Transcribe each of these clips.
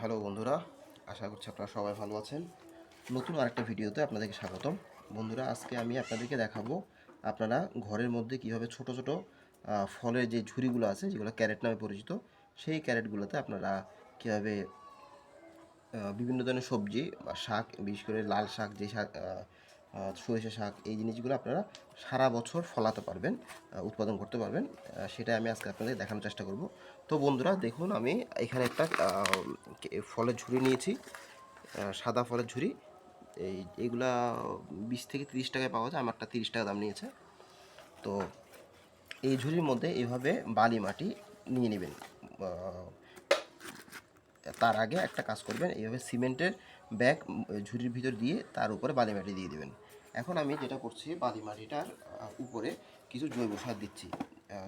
Hello বন্ধুরা, আশা করছি আপনারা সবাই ভালো আছেন। নতুন আরেকটা ভিডিওতে আপনাদেরকে স্বাগতম। বন্ধুরা, আজকে আমি আপনাদেরকে দেখাবো আপনারা ঘরের মধ্যে কীভাবে ছোট ছোট ফলের যে ঝুড়িগুলো আছে, যেগুলো ক্যারেট নামে পরিচিত, সেই ক্যারেটগুলোতে আপনারা কীভাবে বিভিন্ন ধরনের সবজি বা শাক, বিশেষ করে লাল শাক, যে শাক সরিষা শাক, এই জিনিসগুলো আপনারা সারা বছর ফলাতে পারবেন উৎপাদন করতে পারবেন সেটা আমি আজকে আপনাদের দেখানোর চেষ্টা করব। তো বন্ধুরা, দেখুন, আমি এখানে একটা ফলের ঝুড়ি নিয়েছি সাদা ফলের ঝুড়ি, এই এইগুলা বিশ থেকে তিরিশ টাকায় পাওয়া যায়, আমারটা তিরিশ টাকা দাম নিয়েছে। তো এই ঝুড়ির মধ্যে এইভাবে বালি মাটি নিয়ে নেবেন তার আগে একটা কাজ করবেন, এইভাবে সিমেন্টের ব্যাগ ঝুড়ির ভিতর দিয়ে তার উপরে বালি মাটি দিয়ে দিবেন। এখন আমি যেটা করছি, বালি মাটিটার উপরে কিছু জৈব সার দিচ্ছি।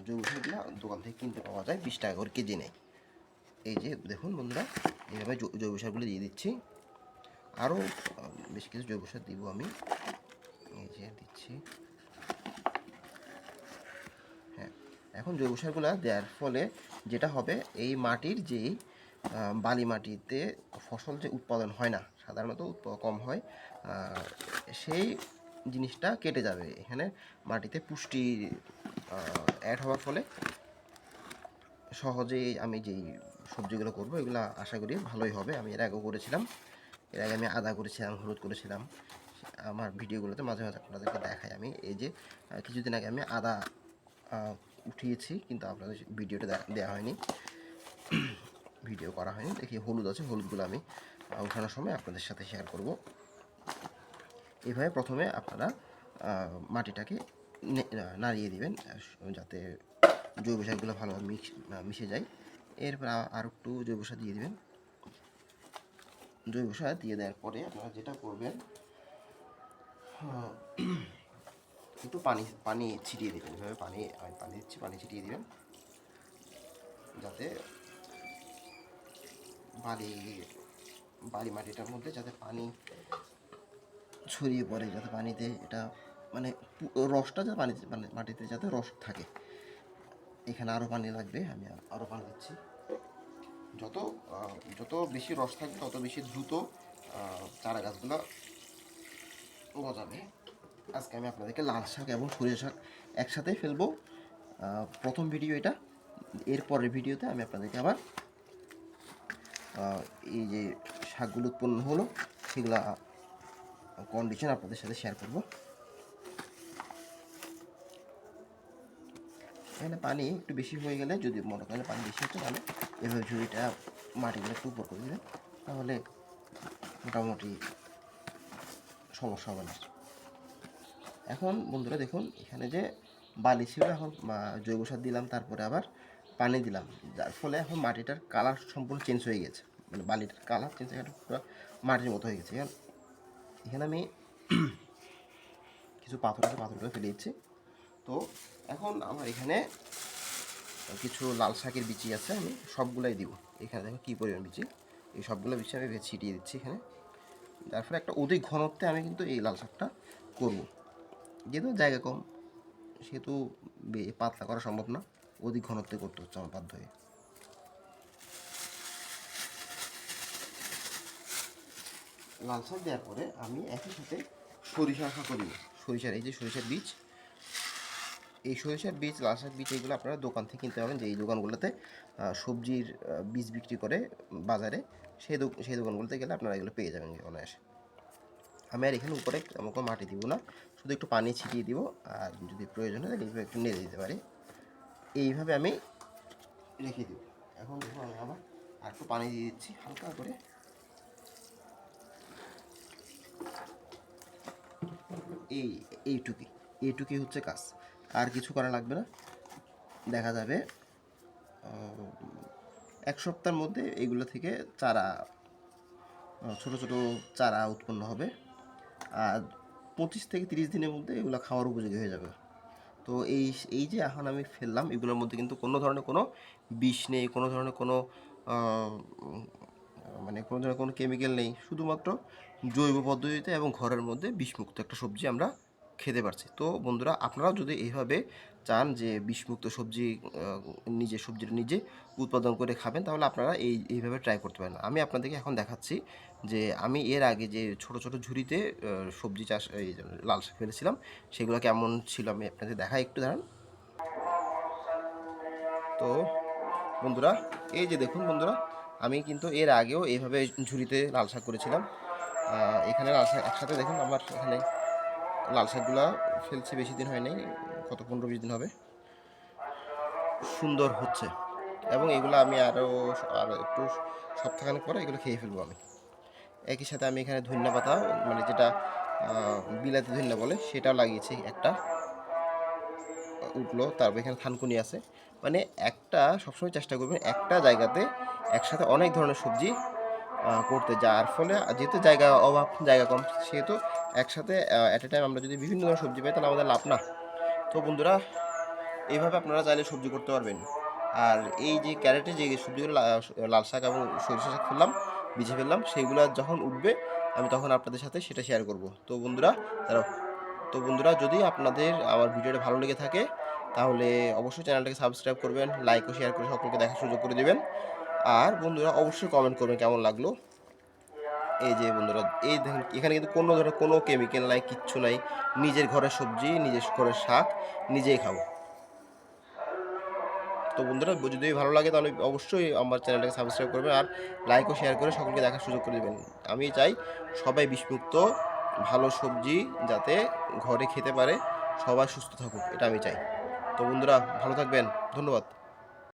জৈব সারগুলো দোকান থেকে কিনতে পাওয়া যায় বিশ টাকা করে কেজি নেয়। এই যে দেখুন বন্ধুরা, এইভাবে জৈব সারগুলো দিয়ে দিচ্ছি। আরও বেশ কিছু জৈব সার দিব আমি। এই যে দিচ্ছি। হ্যাঁ এখন জৈব সারগুলো দেওয়ার ফলে যেটা হবে, এই মাটির যেই বালি মাটিতে ফসল যে উৎপাদন হয় না, সাধারণত কম হয় সেই জিনিসটা কেটে যাবে। এখানে মাটিতে পুষ্টি অ্যাড হওয়ার ফলে সহজেই আমি যেই সবজিগুলো করব, এগুলো আশা করি ভালোই হবে। আমি এর আগেও করেছিলাম, এর আগে আমি আদা করেছিলাম, হলুদ করেছিলাম। আমার ভিডিওগুলোতে মাঝে মাঝে আপনাদেরকে দেখাই আমি। এই যে কিছুদিন আগে আমি আদা উঠিয়েছি, কিন্তু আপনাদের ভিডিওটা দেওয়া হয়নি। ভিডিও করা হয়নি, দেখি হলুদ আছে, হলুদগুলো আমি উঠানোর সময় আপনাদের সাথে শেয়ার করব। এইভাবে প্রথমে আপনারা মাটিটাকে নাড়িয়ে দিবেন যাতে জৈব সারগুলো ভালোভাবে মিক্স মিশে যায়। এরপর আর একটু জৈব সার দিয়ে দিবেন। জৈব সার দিয়ে দেওয়ার পরে আপনারা যেটা করবেন একটু পানি পানি ছিটিয়ে দেবেন। এভাবে পানি পানি দিচ্ছি, পানি ছিটিয়ে দিবেন। যাতে বালি বালি মাটিটার মধ্যে যাতে পানি ছড়িয়ে পড়ে, যাতে পানিতে এটা মানে রসটা যাতে পানিতে মানে মাটিতে যাতে রস থাকে। এখানে আরও পানি লাগবে, আমি আরও পানি দিচ্ছি। যত যত বেশি রস থাকবে, তত বেশি দ্রুত চারা গাছগুলো গজাবে। আজকে আমি আপনাদেরকে লাল শাক এবং সরিষা শাক একসাথে ফেলব। প্রথম ভিডিও এটা এরপরের ভিডিওতে আমি আপনাদেরকে আবার এই যে শাকগুলো উৎপন্ন হলো, সেগুলা কন্ডিশন আপনাদের সাথে শেয়ার করব। এখানে পানি একটু বেশি হয়ে গেলে, যদি মনে করেন পানি বেশি হচ্ছে, তাহলে এভাবে ঝুড়িটা মাটিগুলো একটু উপর করে দেবেন তাহলে মোটামুটি সমস্যা হবে না। এখন বন্ধুরা দেখুন, এখানে যে বালি ছিল, এখন জৈব সার দিলাম, তারপরে আবার পানি দিলাম। যার ফলে এখন মাটিটার কালার সম্পূর্ণ চেঞ্জ হয়ে গেছে। মানে বালিটার কালার চেঞ্জ হয়ে পুরো মাটির মতো হয়ে গেছে। এখন এখানে আমি কিছু পাথর আছে, পাথরগুলো ফেলে দিচ্ছি। তো এখন আমার এখানে কিছু লাল শাকের বিচি আছে, আমি সবগুলাই দিব। এখানে দেখো কী পরিমাণ বিচি। এই সবগুলো বিচি আমি ছিটিয়ে দিচ্ছি এখানে। যার ফলে একটা অধিক ঘনত্বে আমি কিন্তু এই লাল শাকটা করব। যেহেতু জায়গা কম, সেহেতু পাতলা করা সম্ভব না। অধিক ঘনত্বে করতে হচ্ছে আমার বাধ্য হয়ে। লাল শাক দেওয়ার পরে আমি একই সাথে সরিষা শাকও করি। সরিষার এই যে সরিষার বীজ, এই সরিষার বীজ, লাল শাক বীজ এইগুলো আপনারা দোকান থেকে কিনতে পাবেন যে এই দোকানগুলোতে সবজির বীজ বিক্রি করে বাজারে, সেই সেই দোকানগুলোতে গেলে আপনারা এগুলো পেয়ে যাবেন অনায়াসে। আমি আর এখানে উপরে আমাকে মাটি দিব না, শুধু একটু পানি ছিটিয়ে দিব, আর যদি প্রয়োজন হয় তাহলে একটু নেড়ে দিতে পারি। এইভাবে আমি রেখে দিব। এখন দেখুন আমি আবার আর একটু পানি দিয়ে দিচ্ছি, হালকা করে। এই এইটুকুই এইটুকুই হচ্ছে কাজ। আর কিছু করা লাগবে না। দেখা যাবে এক সপ্তাহের মধ্যে এইগুলো থেকে চারা ছোট ছোট চারা উৎপন্ন হবে। আর পঁচিশ থেকে তিরিশ দিনের মধ্যে এগুলো খাওয়ার উপযোগী হয়ে যাবে। তো এই এই যে এখন আমি ফেললাম, এগুলোর মধ্যে কিন্তু কোনো ধরনের কোনো বিষ নেই, কোনো ধরনের কোনো মানে কোনো ধরনের কোনো কেমিক্যাল নেই। শুধুমাত্র জৈব পদ্ধতিতে এবং ঘরের মধ্যে বিষমুক্ত একটা সবজি আমরা খেতে পারছি। তো বন্ধুরা, আপনারাও যদি এইভাবে চান যে বিষমুক্ত সবজি নিজে সবজিটা নিজে উৎপাদন করে খাবেন, তাহলে আপনারা এই, এইভাবে ট্রাই করতে পারেন। আমি আপনাদেরকে এখন দেখাচ্ছি যে আমি এর আগে যে ছোট ছোট ঝুড়িতে সবজি চাষ, এই লাল শাক ফেলেছিলাম, সেগুলো কেমন ছিল আমি আপনাদের দেখাই একটু, দাঁড়ান। তো বন্ধুরা, এই যে দেখুন বন্ধুরা, আমি কিন্তু এর আগেও এইভাবে ঝুড়িতে লাল শাক করেছিলাম। এখানে লাল শাক একসাথে দেখুন আমার এখানে লাল শাকগুলা ফেলছি, বেশি দিন হয় নাই, কত পনেরো বিশ দিন হবে। সুন্দর হচ্ছে। এবং এগুলো আমি আরও আরও একটু সপ্তাহখানেক পরে এগুলো খেয়ে ফেলব আমি। একই সাথে আমি এখানে ধনিয়া পাতা মানে যেটা বিলাতি ধনিয়া বলে, সেটাও লাগিয়েছি একটা। উঠল, তারপর এখানে থানকুনি আছে। মানে একটা সবসময় চেষ্টা করবেন একটা জায়গাতে একসাথে অনেক ধরনের সবজি করতে যাওয়ার ফলে যেহেতু জায়গা অভাব, জায়গা কম, সেহেতু একসাথে অ্যাট এ টাইম আমরা যদি বিভিন্ন ধরনের সবজি পাই, তাহলে আমাদের লাভ না। তো বন্ধুরা, এইভাবে আপনারা চাইলে সবজি করতে পারবেন। আর এই যে ক্যারেটে যে সবজিগুলো লাল শাক এবং সরিষা শাক ফেললাম বিছে ফেললাম সেইগুলো যখন উঠবে, আমি তখন আপনাদের সাথে সেটা শেয়ার করব। তো বন্ধুরা তারা তো বন্ধুরা, যদি আপনাদের আমার ভিডিওটা ভালো লেগে থাকে, তাহলে অবশ্যই চ্যানেলটাকে সাবস্ক্রাইব করবেন লাইক ও শেয়ার করে সকলকে দেখার সুযোগ করে দেবেন। আর বন্ধুরা অবশ্যই কমেন্ট করবেন কেমন লাগল। এই যে বন্ধুরা, এই দেখেন, এখানে কিন্তু কোনো ধরনের কোনো কেমিক্যাল নাই, কিচ্ছু নাই। নিজের ঘরের সবজি, নিজের ঘরের শাক, নিজেই খাব। তো বন্ধুরা, যদি ভালো লাগে তাহলে অবশ্যই আমার চ্যানেলটাকে সাবস্ক্রাইব করবেন আর লাইক ও শেয়ার করে সকলকে দেখার সুযোগ করে দেবেন। আমি চাই সবাই বিষমুক্ত, ভালো সবজি যাতে ঘরে খেতে পারে, সবাই সুস্থ থাকুক, এটা আমি চাই। তো বন্ধুরা, ভালো থাকবেন, ধন্যবাদ।